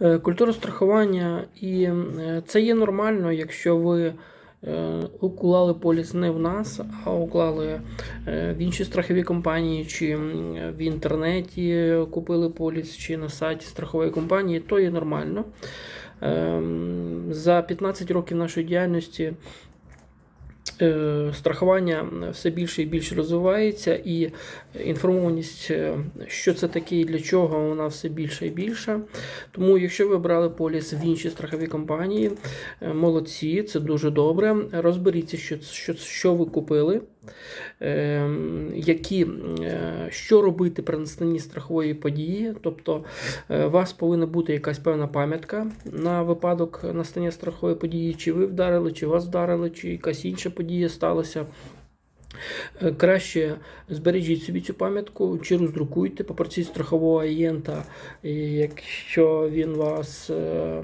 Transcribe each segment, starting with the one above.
Е, Культура страхування, і е, це є нормально, якщо ви е, уклали поліс не в нас, а уклали в інші страхові компанії, чи в інтернеті купили поліс, чи на сайті страхової компанії, то є нормально. Ем, За 15 років нашої діяльності страхування все більше і більше розвивається, і інформованість, е, що це таке і для чого, вона все більше і більше. Тому, якщо ви брали поліс в інші страхові компанії, е, молодці, це дуже добре. Розберіться, що, що, що ви купили, е, які, е, що робити при настанні страхової події. Тобто, е, у вас повинна бути якась певна пам'ятка на випадок настання страхової події, чи ви вдарили, чи вас вдарили, чи якась інша подія сталася. Е, Краще збережіть собі цю пам'ятку, чи роздрукуйте, попросіть страхового агента, якщо він вас е,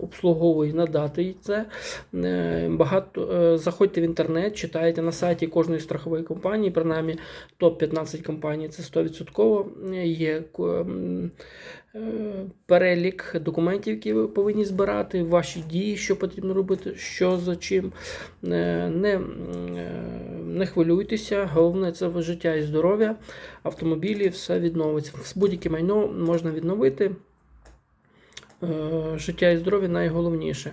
обслуговує, надати це. Е, Багато заходьте в інтернет, читайте на сайті кожної страхової компанії, принаймні топ-15 компаній, це 100% є перелік документів, які ви повинні збирати, ваші дії, що потрібно робити, що за чим. Не, не хвилюйтеся, головне це життя і здоров'я. Автомобілі все відновиться. Будь-яке майно можна відновити. Е, Життя і здоров'я найголовніше.